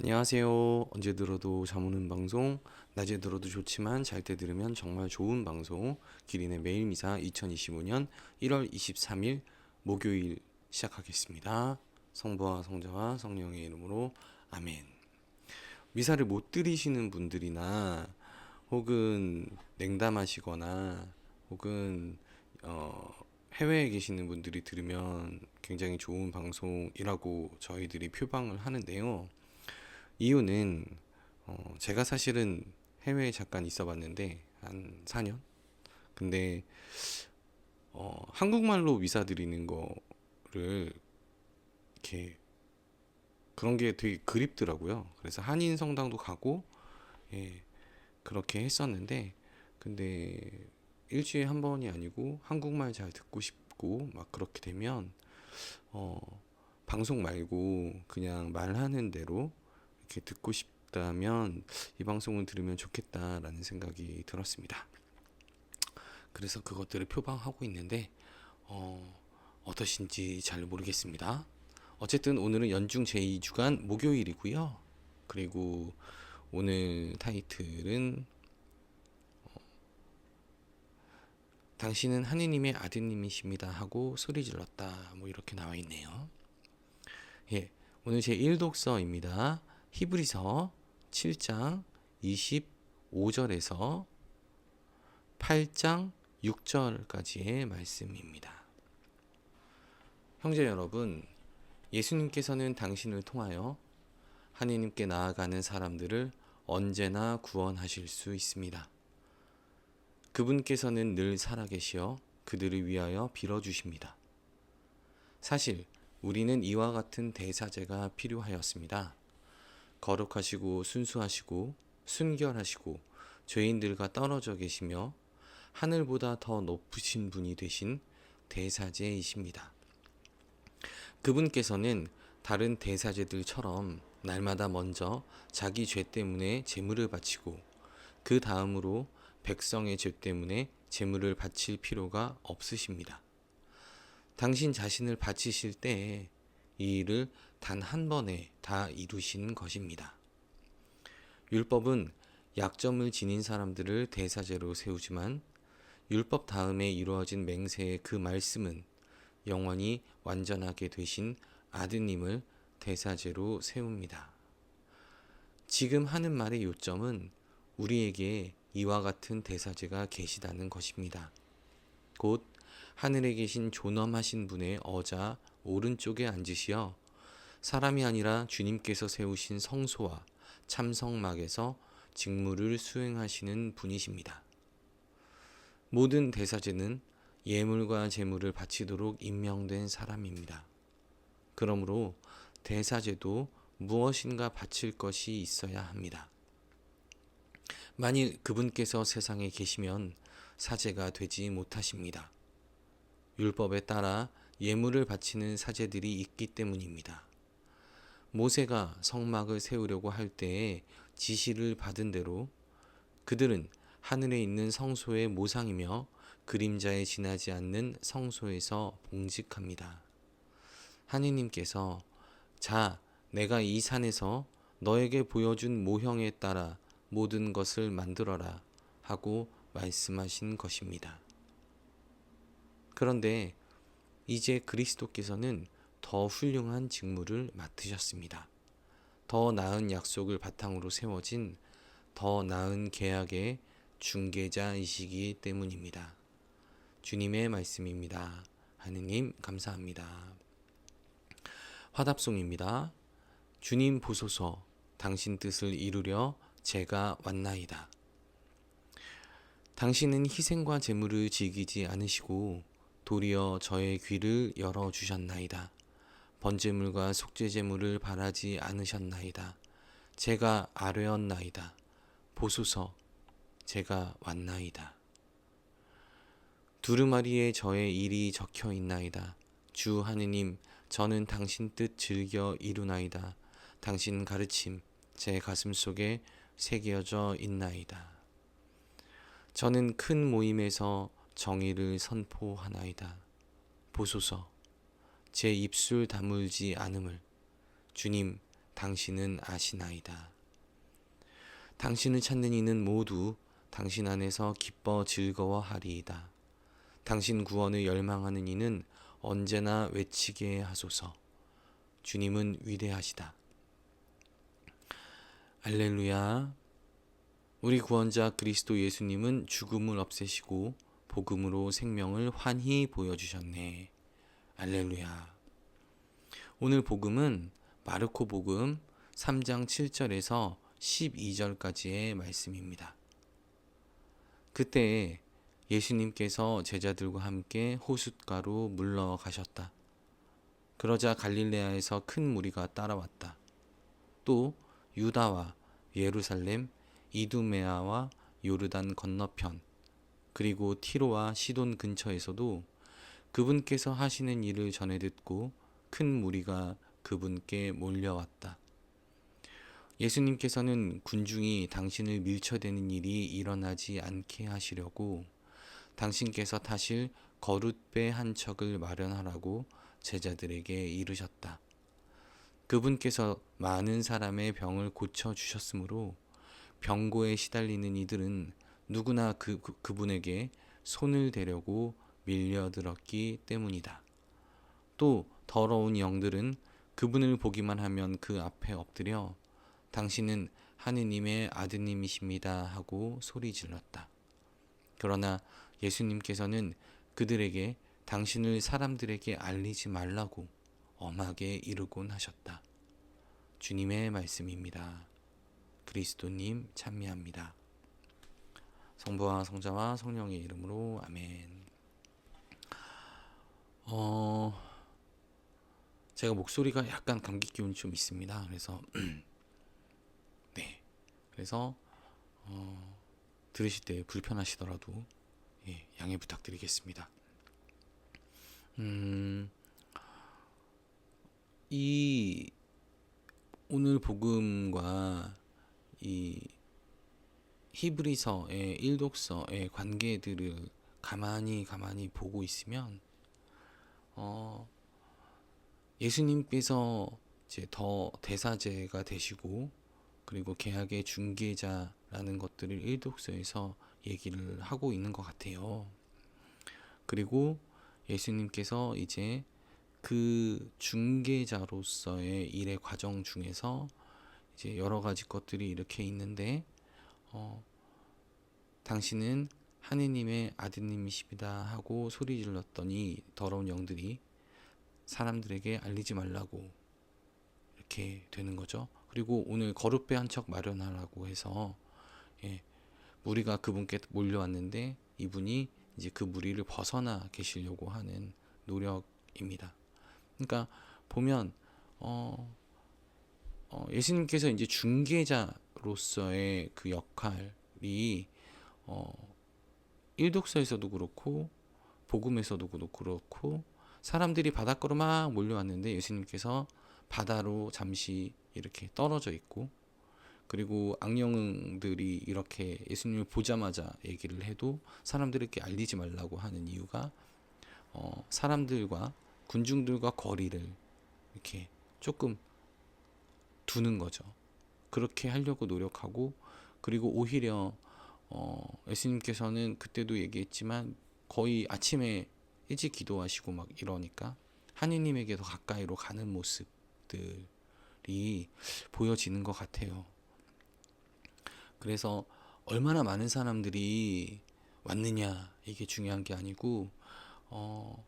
안녕하세요. 언제 들어도 잠 오는 방송, 낮에 들어도 좋지만 잘 때 들으면 정말 좋은 방송, 기린의 매일 미사 2025년 1월 23일 목요일 시작하겠습니다. 성부와 성자와 성령의 이름으로 아멘. 미사를 못 들으시는 분들이나 혹은 냉담하시거나 혹은 어, 해외에 계시는 분들이 들으면 굉장히 좋은 방송이라고 저희들이 표방을 하는데요. 이유는 어, 제가 사실은 해외에 잠깐 있어봤는데 한 4년. 근데 어, 한국말로 미사 드리는 거를 이렇게 그런 게 되게 그립더라고요. 그래서 한인 성당도 가고 예, 그렇게 했었는데 근데 일주일에 한 번이 아니고 한국말 잘 듣고 싶고 막 그렇게 되면 어, 방송 말고 그냥 말하는 대로 이렇게 듣고 싶다면 이 방송을 들으면 좋겠다라는 생각이 들었습니다. 그래서 그것들을 표방하고 있는데 어, 어떠신지 잘 모르겠습니다. 어쨌든 오늘은 연중 제2주간 목요일이고요. 그리고 오늘 타이틀은 어, 당신은 하느님의 아드님이십니다 하고 소리 질렀다 뭐 이렇게 나와 있네요. 예, 오늘 제 1독서입니다. 히브리서 7장 25절에서 8장 6절까지의 말씀입니다. 형제 여러분, 예수님께서는 당신을 통하여 하느님께 나아가는 사람들을 언제나 구원하실 수 있습니다. 그분께서는 늘 살아계시어 그들을 위하여 빌어주십니다. 사실 우리는 이와 같은 대사제가 필요하였습니다. 거룩하시고 순수하시고 순결하시고 죄인들과 떨어져 계시며 하늘보다 더 높으신 분이 되신 대사제이십니다. 그분께서는 다른 대사제들처럼 날마다 먼저 자기 죄 때문에 제물을 바치고 그 다음으로 백성의 죄 때문에 제물을 바칠 필요가 없으십니다. 당신 자신을 바치실 때에 이 일을 단 한 번에 다 이루신 것입니다. 율법은 약점을 지닌 사람들을 대사제로 세우지만 율법 다음에 이루어진 맹세의 그 말씀은 영원히 완전하게 되신 아드님을 대사제로 세웁니다. 지금 하는 말의 요점은 우리에게 이와 같은 대사제가 계시다는 것입니다. 곧 하늘에 계신 존엄하신 분의 어자 오른쪽에 앉으시어 사람이 아니라 주님께서 세우신 성소와 참성막에서 직무를 수행하시는 분이십니다. 모든 대사제는 예물과 제물을 바치도록 임명된 사람입니다. 그러므로 대사제도 무엇인가 바칠 것이 있어야 합니다. 만일 그분께서 세상에 계시면 사제가 되지 못하십니다. 율법에 따라 예물을 바치는 사제들이 있기 때문입니다. 모세가 성막을 세우려고 할 때에 지시를 받은 대로 그들은 하늘에 있는 성소의 모상이며 그림자에 지나지 않는 성소에서 봉직합니다. 하느님께서 자, 내가 이 산에서 너에게 보여준 모형에 따라 모든 것을 만들어라 하고 말씀하신 것입니다. 그런데 이제 그리스도께서는 더 훌륭한 직무를 맡으셨습니다. 더 나은 약속을 바탕으로 세워진 더 나은 계약의 중개자이시기 때문입니다. 주님의 말씀입니다. 하느님 감사합니다. 화답송입니다. 주님 보소서 당신 뜻을 이루려 제가 왔나이다. 당신은 희생과 제물을 즐기지 않으시고 도리어 저의 귀를 열어 주셨나이다. 번제물과 속죄제물을 바라지 않으셨나이다. 제가 아뢰었나이다. 보소서 제가 왔나이다. 두루마리에 저의 일이 적혀 있나이다. 주 하느님, 저는 당신 뜻 즐겨 이루나이다. 당신 가르침 제 가슴 속에 새겨져 있나이다. 저는 큰 모임에서 정의를 선포하나이다. 보소서, 제 입술 다물지 않음을 주님, 당신은 아시나이다. 당신을 찾는 이는 모두 당신 안에서 기뻐 즐거워하리이다. 당신 구원을 열망하는 이는 언제나 외치게 하소서. 주님은 위대하시다. 알렐루야. 우리 구원자 그리스도 예수님은 죽음을 없애시고 복음으로 생명을 환히 보여주셨네. 알렐루야. 오늘 복음은 마르코 복음 3장 7절에서 12절까지의 말씀입니다. 그때 예수님께서 제자들과 함께 호숫가로 물러가셨다. 그러자 갈릴레아에서 큰 무리가 따라왔다. 또 유다와 예루살렘, 이두메아와 요르단 건너편, 그리고 티로와 시돈 근처에서도 그분께서 하시는 일을 전해 듣고 큰 무리가 그분께 몰려왔다. 예수님께서는 군중이 당신을 밀쳐대는 일이 일어나지 않게 하시려고 당신께서 타실 거룻배 한 척을 마련하라고 제자들에게 이르셨다. 그분께서 많은 사람의 병을 고쳐 주셨으므로 병고에 시달리는 이들은 누구나 그, 그 그분에게 손을 대려고 밀려들었기 때문이다. 또 더러운 영들은 그분을 보기만 하면 그 앞에 엎드려 당신은 하느님의 아드님이십니다 하고 소리 질렀다. 그러나 예수님께서는 그들에게 당신을 사람들에게 알리지 말라고 엄하게 이르곤 하셨다. 주님의 말씀입니다. 그리스도님 찬미합니다. 성부와 성자와 성령의 이름으로 아멘. 어, 제가 목소리가 약간 감기 기운이 좀 있습니다. 그래서 네, 그래서 어, 들으실 때 불편하시더라도 예, 양해 부탁드리겠습니다. 음, 이 오늘 복음과 이 히브리서의 일독서의 관계들을 가만히 가만히 보고 있으면 어 예수님께서 이제 더 대사제가 되시고 그리고 계약의 중개자라는 것들을 일독서에서 얘기를 하고 있는 것 같아요. 그리고 예수님께서 이제 그 중개자로서의 일의 과정 중에서 이제 여러 가지 것들이 이렇게 있는데 어, 당신은 하느님의 아드님이십니다 하고 소리 질렀더니 더러운 영들이 사람들에게 알리지 말라고 이렇게 되는 거죠. 그리고 오늘 거룩배 한 척 마련하라고 해서 예, 무리가 그분께 몰려왔는데 이분이 이제 그 무리를 벗어나 계시려고 하는 노력입니다. 그러니까 보면 어, 어, 예수님께서 이제 중개자 로서의 그 역할이 어, 일독서에서도 그렇고 복음에서도 그렇고 사람들이 바닷가로 막 몰려왔는데 예수님께서 바다로 잠시 이렇게 떨어져 있고 그리고 악령들이 이렇게 예수님을 보자마자 얘기를 해도 사람들에게 알리지 말라고 하는 이유가 어, 사람들과 군중들과 거리를 이렇게 조금 두는 거죠. 그렇게 하려고 노력하고 그리고 오히려 어, 예수님께서는 그때도 얘기했지만 거의 아침에 일찍 기도하시고 막 이러니까 하느님에게 더 가까이로 가는 모습들이 보여지는 것 같아요. 그래서 얼마나 많은 사람들이 왔느냐 이게 중요한 게 아니고 어,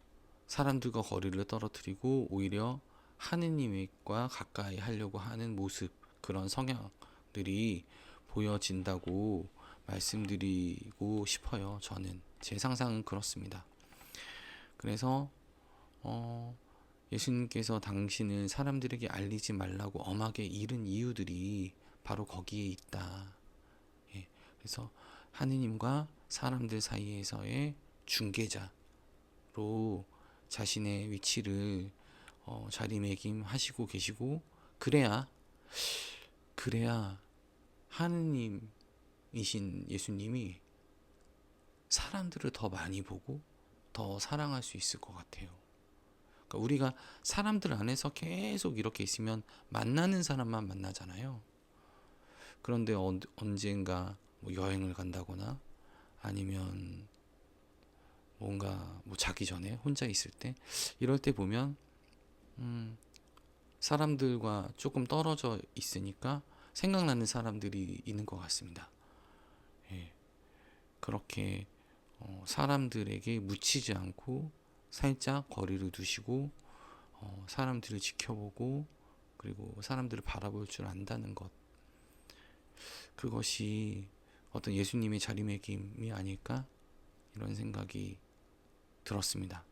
사람들과 거리를 떨어뜨리고 오히려 하느님과 가까이 하려고 하는 모습 그런 성향들이 보여진다고 말씀드리고 싶어요. 저는 제 상상은 그렇습니다. 그래서 어, 예수님께서 당신을 사람들에게 알리지 말라고 엄하게 이른 이유들이 바로 거기에 있다. 예, 그래서 하느님과 사람들 사이에서의 중개자로 자신의 위치를 어, 자리매김하시고 계시고 그래야 그래야 하느님이신 예수님이 사람들을 더 많이 보고 더 사랑할 수 있을 것 같아요. 그러니까 우리가 사람들 안에서 계속 이렇게 있으면 만나는 사람만 만나잖아요. 그런데 언, 언젠가 뭐 여행을 간다거나 아니면 뭔가 뭐 자기 전에 혼자 있을 때 이럴 때 보면 음, 사람들과 조금 떨어져 있으니까 생각나는 사람들이 있는 것 같습니다. 예. 그렇게 어, 사람들에게 묻히지 않고 살짝 거리를 두시고 어, 사람들을 지켜보고 그리고 사람들을 바라볼 줄 안다는 것 그것이 어떤 예수님의 자리매김이 아닐까 이런 생각이 들었습니다.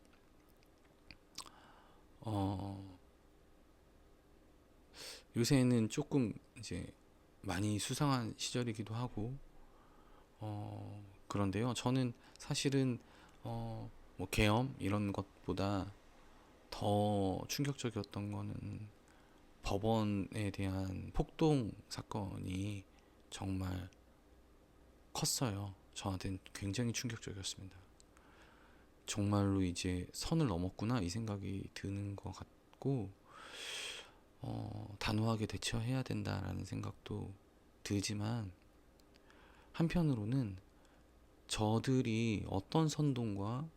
어, 요새는 조금 이제 많이 수상한 시절이기도 하고 어, 그런데요. 저는 사실은 어, 뭐 계엄 이런 것보다 더 충격적이었던 거는 법원에 대한 폭동 사건이 정말 컸어요. 저한테는 굉장히 충격적이었습니다. 정말로 이제 선을 넘었구나 이 생각이 드는 것 같고 어, 단호하게 대처해야 된다라는 생각도 들지만 한편으로는 저들이 어떤 선동과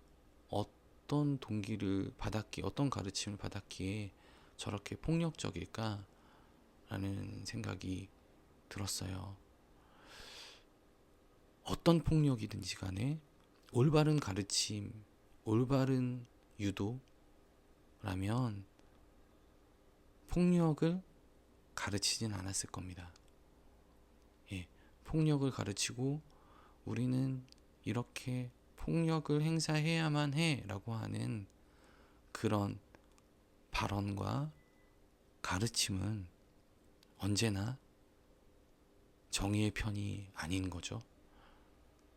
어떤 동기를 받았기에 어떤 가르침을 받았기에 저렇게 폭력적일까라는 생각이 들었어요. 어떤 폭력이든지 간에 올바른 가르침, 올바른 유도라면 폭력을 가르치진 않았을 겁니다. 예, 폭력을 가르치고 우리는 이렇게 폭력을 행사해야만 해 라고 하는 그런 발언과 가르침은 언제나 정의의 편이 아닌 거죠.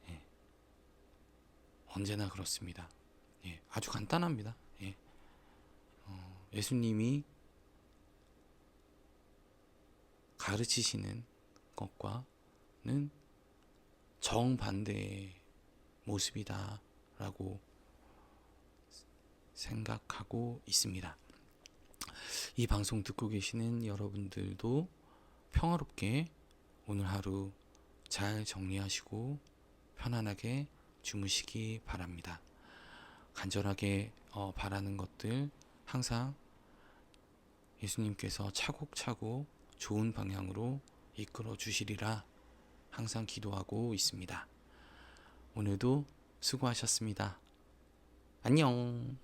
예. 언제나 그렇습니다. 예. 아주 간단합니다. 예. 어, 예수님이 가르치시는 것과는 정반대의 모습이다라고 생각하고 있습니다. 이 방송 듣고 계시는 여러분들도 평화롭게 오늘 하루 잘 정리하시고 편안하게 주무시기 바랍니다. 간절하게 어, 바라는 것들 항상 예수님께서 차곡차곡 좋은 방향으로 이끌어 주시리라 항상 기도하고 있습니다. 오늘도 수고하셨습니다. 안녕.